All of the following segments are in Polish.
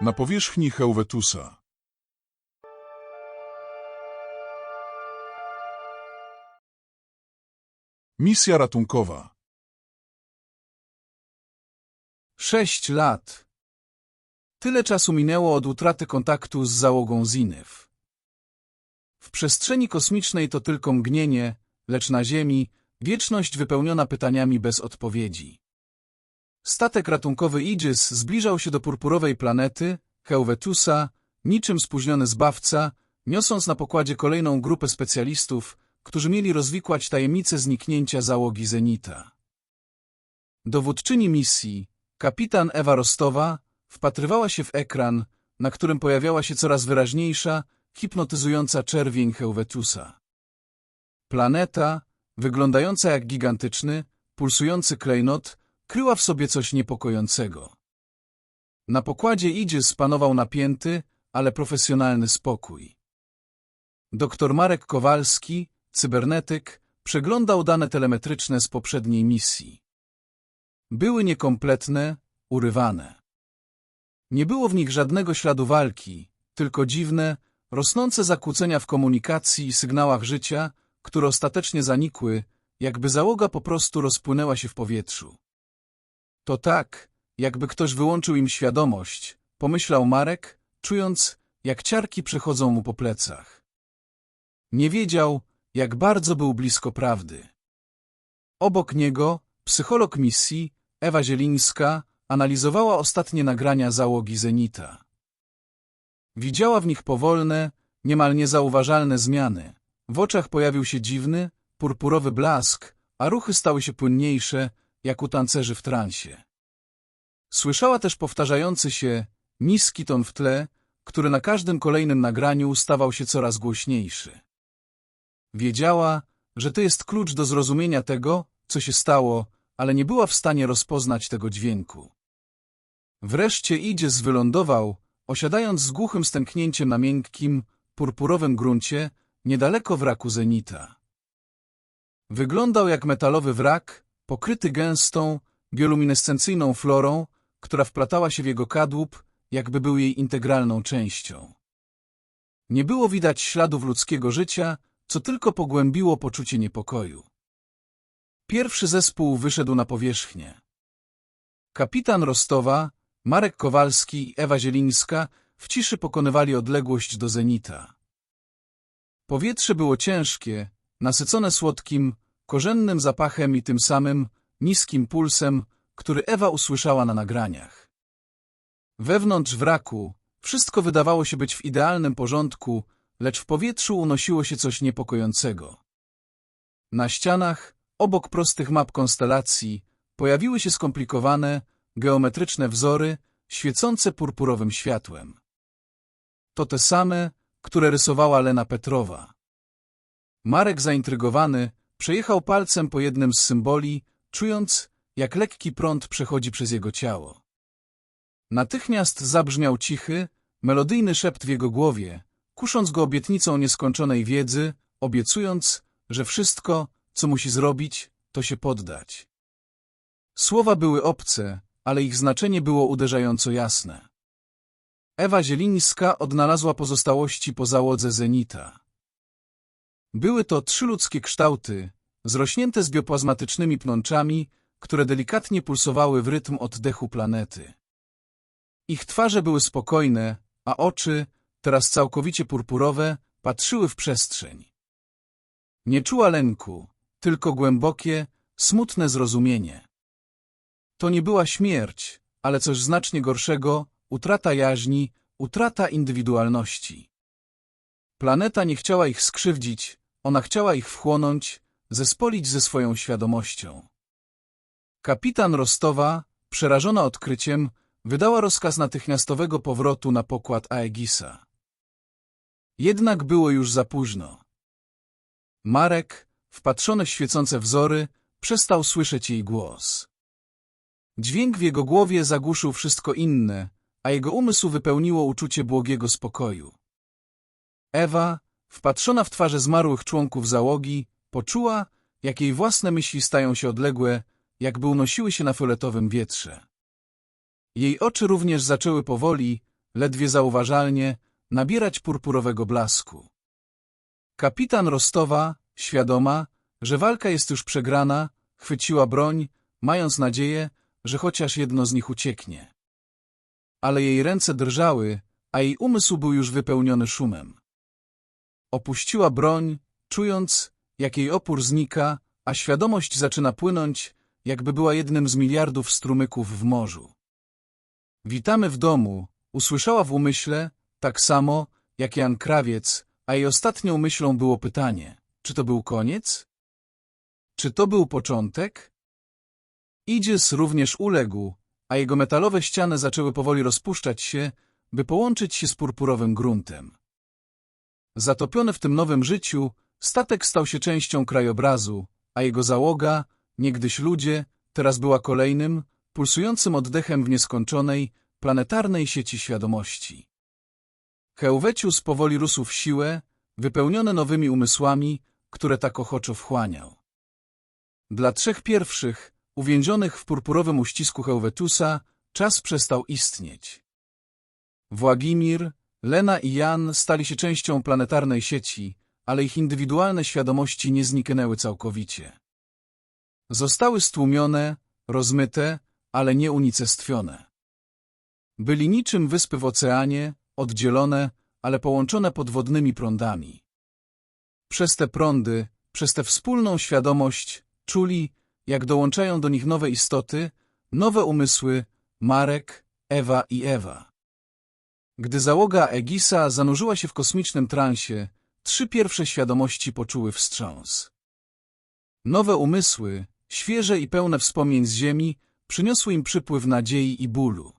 Na powierzchni Helvetusa. Misja ratunkowa. Sześć lat. Tyle czasu minęło od utraty kontaktu z załogą Zinew. W przestrzeni kosmicznej to tylko mgnienie, lecz na Ziemi wieczność wypełniona pytaniami bez odpowiedzi. Statek ratunkowy Aegis zbliżał się do purpurowej planety, Helvetusa, niczym spóźniony zbawca, niosąc na pokładzie kolejną grupę specjalistów, którzy mieli rozwikłać tajemnicę zniknięcia załogi Zenita. Dowódczyni misji, kapitan Ewa Rostowa, wpatrywała się w ekran, na którym pojawiała się coraz wyraźniejsza, hipnotyzująca czerwień Helvetusa. Planeta, wyglądająca jak gigantyczny, pulsujący klejnot, kryła w sobie coś niepokojącego. Na pokładzie Aegis panował napięty, ale profesjonalny spokój. Doktor Marek Kowalski, cybernetyk, przeglądał dane telemetryczne z poprzedniej misji. Były niekompletne, urywane. Nie było w nich żadnego śladu walki, tylko dziwne, rosnące zakłócenia w komunikacji i sygnałach życia, które ostatecznie zanikły, jakby załoga po prostu rozpłynęła się w powietrzu. To tak, jakby ktoś wyłączył im świadomość, pomyślał Marek, czując, jak ciarki przechodzą mu po plecach. Nie wiedział, jak bardzo był blisko prawdy. Obok niego psycholog misji, Ewa Zielińska, analizowała ostatnie nagrania załogi Zenita. Widziała w nich powolne, niemal niezauważalne zmiany. W oczach pojawił się dziwny, purpurowy blask, a ruchy stały się płynniejsze, jak u tancerzy w transie. Słyszała też powtarzający się niski ton w tle, który na każdym kolejnym nagraniu stawał się coraz głośniejszy. Wiedziała, że to jest klucz do zrozumienia tego, co się stało, ale nie była w stanie rozpoznać tego dźwięku. Wreszcie Idzies wylądował, osiadając z głuchym stęknięciem na miękkim, purpurowym gruncie, niedaleko wraku Zenita. Wyglądał jak metalowy wrak, pokryty gęstą, bioluminescencyjną florą, która wplatała się w jego kadłub, jakby był jej integralną częścią. Nie było widać śladów ludzkiego życia, co tylko pogłębiło poczucie niepokoju. Pierwszy zespół wyszedł na powierzchnię. Kapitan Rostowa, Marek Kowalski i Ewa Zielińska w ciszy pokonywali odległość do zenita. Powietrze było ciężkie, nasycone słodkim, korzennym zapachem i tym samym niskim pulsem, który Ewa usłyszała na nagraniach. Wewnątrz wraku wszystko wydawało się być w idealnym porządku, lecz w powietrzu unosiło się coś niepokojącego. Na ścianach, obok prostych map konstelacji, pojawiły się skomplikowane, geometryczne wzory, świecące purpurowym światłem. To te same, które rysowała Lena Petrowa. Marek zaintrygowany przejechał palcem po jednym z symboli, czując, jak lekki prąd przechodzi przez jego ciało. Natychmiast zabrzmiał cichy, melodyjny szept w jego głowie, kusząc go obietnicą nieskończonej wiedzy, obiecując, że wszystko, co musi zrobić, to się poddać. Słowa były obce, ale ich znaczenie było uderzająco jasne. Ewa Zielińska odnalazła pozostałości po załodze Zenita. Były to trzy ludzkie kształty, zrośnięte z bioplazmatycznymi pnączami, które delikatnie pulsowały w rytm oddechu planety. Ich twarze były spokojne, a oczy, teraz całkowicie purpurowe, patrzyły w przestrzeń. Nie czuła lęku, tylko głębokie, smutne zrozumienie. To nie była śmierć, ale coś znacznie gorszego, utrata jaźni, utrata indywidualności. Planeta nie chciała ich skrzywdzić, ona chciała ich wchłonąć, zespolić ze swoją świadomością. Kapitan Rostowa, przerażona odkryciem, wydała rozkaz natychmiastowego powrotu na pokład Aegisa. Jednak było już za późno. Marek, wpatrzony w świecące wzory, przestał słyszeć jej głos. Dźwięk w jego głowie zagłuszył wszystko inne, a jego umysł wypełniło uczucie błogiego spokoju. Ewa, wpatrzona w twarze zmarłych członków załogi, poczuła, jak jej własne myśli stają się odległe, jakby unosiły się na fioletowym wietrze. Jej oczy również zaczęły powoli, ledwie zauważalnie, nabierać purpurowego blasku. Kapitan Rostowa, świadoma, że walka jest już przegrana, chwyciła broń, mając nadzieję, że chociaż jedno z nich ucieknie. Ale jej ręce drżały, a jej umysł był już wypełniony szumem. Opuściła broń, czując, jak jej opór znika, a świadomość zaczyna płynąć, jakby była jednym z miliardów strumyków w morzu. Witamy w domu, usłyszała w umyśle, tak samo, jak Jan Krawiec, a jej ostatnią myślą było pytanie, czy to był koniec? Czy to był początek? Idzies również uległ, a jego metalowe ściany zaczęły powoli rozpuszczać się, by połączyć się z purpurowym gruntem. Zatopiony w tym nowym życiu, statek stał się częścią krajobrazu, a jego załoga, niegdyś ludzie, teraz była kolejnym, pulsującym oddechem w nieskończonej, planetarnej sieci świadomości. Hełwecius powoli rósł w siłę, wypełniony nowymi umysłami, które tak ochoczo wchłaniał. Dla trzech pierwszych, uwięzionych w purpurowym uścisku Hełwetusa, czas przestał istnieć. Władimir, Lena i Jan stali się częścią planetarnej sieci, ale ich indywidualne świadomości nie zniknęły całkowicie. Zostały stłumione, rozmyte, ale nie unicestwione. Byli niczym wyspy w oceanie, oddzielone, ale połączone podwodnymi prądami. Przez te prądy, przez tę wspólną świadomość, czuli, jak dołączają do nich nowe istoty, nowe umysły, Marek, Ewa i Ewa. Gdy załoga Egisa zanurzyła się w kosmicznym transie, trzy pierwsze świadomości poczuły wstrząs. Nowe umysły, świeże i pełne wspomnień z Ziemi, przyniosły im przypływ nadziei i bólu.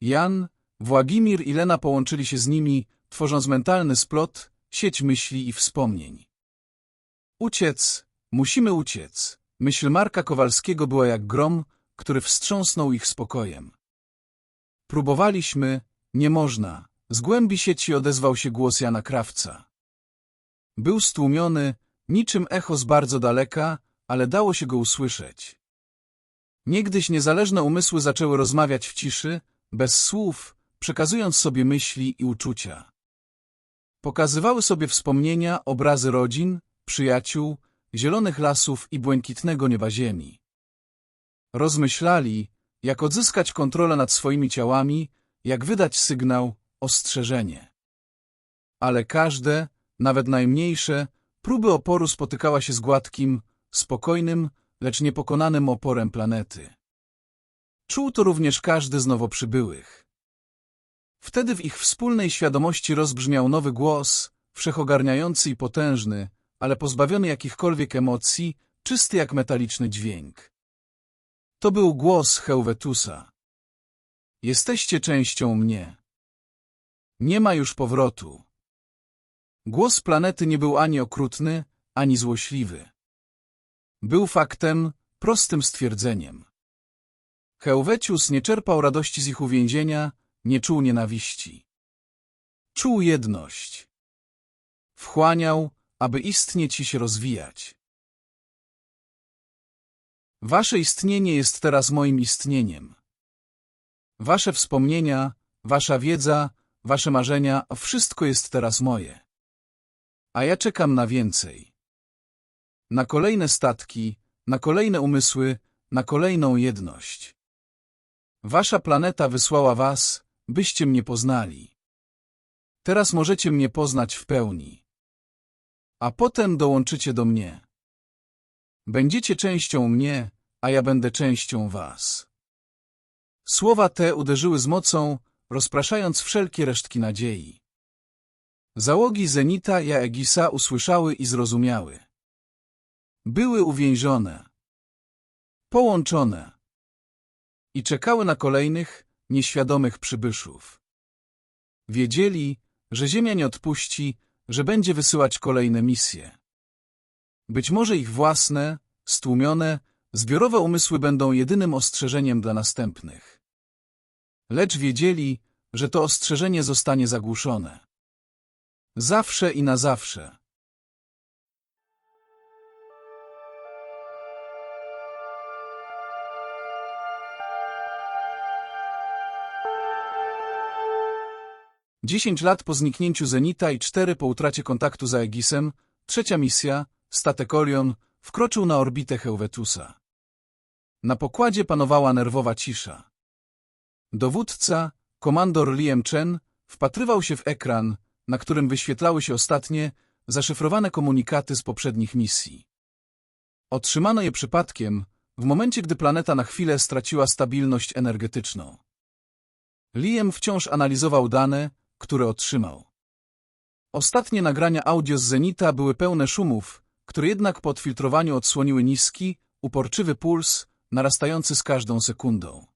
Jan, Władimir i Lena połączyli się z nimi, tworząc mentalny splot, sieć myśli i wspomnień. Uciec, musimy uciec. Myśl Marka Kowalskiego była jak grom, który wstrząsnął ich spokojem. Próbowaliśmy, nie można. Z głębi sieci odezwał się głos Jana Krawca. Był stłumiony, niczym echo z bardzo daleka, ale dało się go usłyszeć. Niegdyś niezależne umysły zaczęły rozmawiać w ciszy, bez słów, przekazując sobie myśli i uczucia. Pokazywały sobie wspomnienia, obrazy rodzin, przyjaciół, zielonych lasów i błękitnego nieba ziemi. Rozmyślali, jak odzyskać kontrolę nad swoimi ciałami, jak wydać sygnał, ostrzeżenie. Ale każde, nawet najmniejsze, próby oporu spotykała się z gładkim, spokojnym, lecz niepokonanym oporem planety. Czuł to również każdy z nowo przybyłych. Wtedy w ich wspólnej świadomości rozbrzmiał nowy głos, wszechogarniający i potężny, ale pozbawiony jakichkolwiek emocji, czysty jak metaliczny dźwięk. To był głos Heuwetusa. Jesteście częścią mnie. Nie ma już powrotu. Głos planety nie był ani okrutny, ani złośliwy. Był faktem, prostym stwierdzeniem. Hełwecius nie czerpał radości z ich uwięzienia, nie czuł nienawiści. Czuł jedność. Wchłaniał, aby istnieć i się rozwijać. Wasze istnienie jest teraz moim istnieniem. Wasze wspomnienia, wasza wiedza, wasze marzenia, wszystko jest teraz moje. A ja czekam na więcej. Na kolejne statki, na kolejne umysły, na kolejną jedność. Wasza planeta wysłała was, byście mnie poznali. Teraz możecie mnie poznać w pełni. A potem dołączycie do mnie. Będziecie częścią mnie, a ja będę częścią was. Słowa te uderzyły z mocą, rozpraszając wszelkie resztki nadziei. Załogi Zenita i Aegisa usłyszały i zrozumiały. Były uwięzione, połączone i czekały na kolejnych, nieświadomych przybyszów. Wiedzieli, że Ziemia nie odpuści, że będzie wysyłać kolejne misje. Być może ich własne, stłumione, zbiorowe umysły będą jedynym ostrzeżeniem dla następnych. Lecz wiedzieli, że to ostrzeżenie zostanie zagłuszone. Zawsze i na zawsze. 10 lat po zniknięciu Zenita i 4 po utracie kontaktu z Aegisem, trzecia misja, statek Orion, wkroczył na orbitę Helvetusa. Na pokładzie panowała nerwowa cisza. Dowódca, komandor Liam Chen, wpatrywał się w ekran, na którym wyświetlały się ostatnie, zaszyfrowane komunikaty z poprzednich misji. Otrzymano je przypadkiem, w momencie gdy planeta na chwilę straciła stabilność energetyczną. Liam wciąż analizował dane, które otrzymał. Ostatnie nagrania audio z Zenita były pełne szumów, które jednak po odfiltrowaniu odsłoniły niski, uporczywy puls, narastający z każdą sekundą.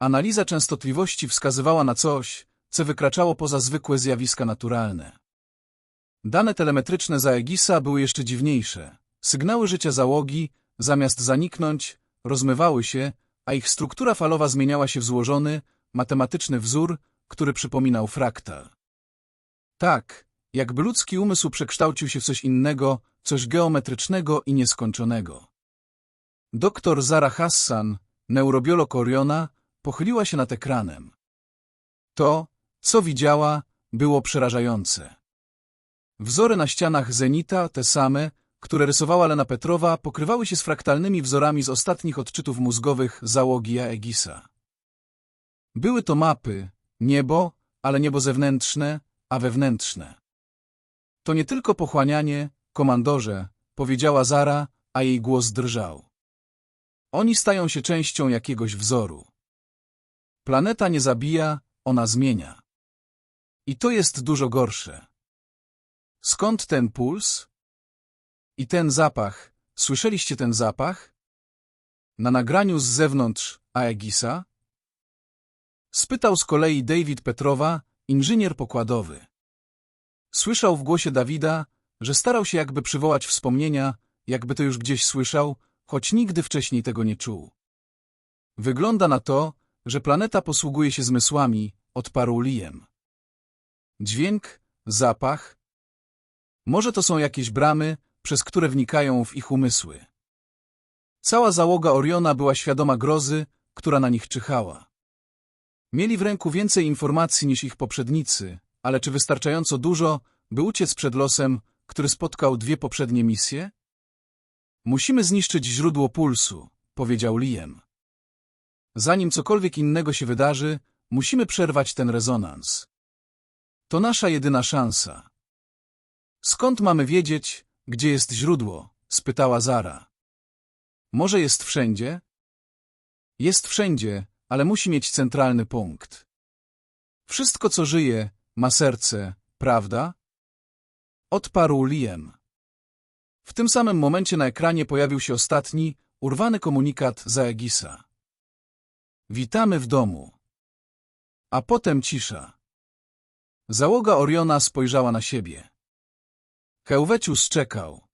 Analiza częstotliwości wskazywała na coś, co wykraczało poza zwykłe zjawiska naturalne. Dane telemetryczne za Egisa były jeszcze dziwniejsze. Sygnały życia załogi, zamiast zaniknąć, rozmywały się, a ich struktura falowa zmieniała się w złożony, matematyczny wzór, który przypominał fraktal. Tak, jakby ludzki umysł przekształcił się w coś innego, coś geometrycznego i nieskończonego. Doktor Zara Hassan, neurobiolog Oriona, pochyliła się nad ekranem. To, co widziała, było przerażające. Wzory na ścianach Zenita, te same, które rysowała Lena Petrowa, pokrywały się z fraktalnymi wzorami z ostatnich odczytów mózgowych załogi Aegisa. Były to mapy, niebo, ale niebo zewnętrzne, a wewnętrzne. To nie tylko pochłanianie, komandorze, powiedziała Zara, a jej głos drżał. Oni stają się częścią jakiegoś wzoru. Planeta nie zabija, ona zmienia. I to jest dużo gorsze. Skąd ten puls? I ten zapach. Słyszeliście ten zapach? Na nagraniu z zewnątrz Aegisa? Spytał z kolei David Petrowa, inżynier pokładowy. Słyszał w głosie Dawida, że starał się jakby przywołać wspomnienia, jakby to już gdzieś słyszał, choć nigdy wcześniej tego nie czuł. Wygląda na to, że planeta posługuje się zmysłami, odparł Liam. Dźwięk, zapach. Może to są jakieś bramy, przez które wnikają w ich umysły. Cała załoga Oriona była świadoma grozy, która na nich czyhała. Mieli w ręku więcej informacji niż ich poprzednicy, ale czy wystarczająco dużo, by uciec przed losem, który spotkał dwie poprzednie misje? Musimy zniszczyć źródło pulsu, powiedział Liam. Zanim cokolwiek innego się wydarzy, musimy przerwać ten rezonans. To nasza jedyna szansa. Skąd mamy wiedzieć, gdzie jest źródło? spytała Zara. Może jest wszędzie? Jest wszędzie, ale musi mieć centralny punkt. Wszystko, co żyje, ma serce, prawda? Odparł Liam. W tym samym momencie na ekranie pojawił się ostatni, urwany komunikat za Egisa. Witamy w domu. A potem cisza. Załoga Oriona spojrzała na siebie. Hełwecius czekał.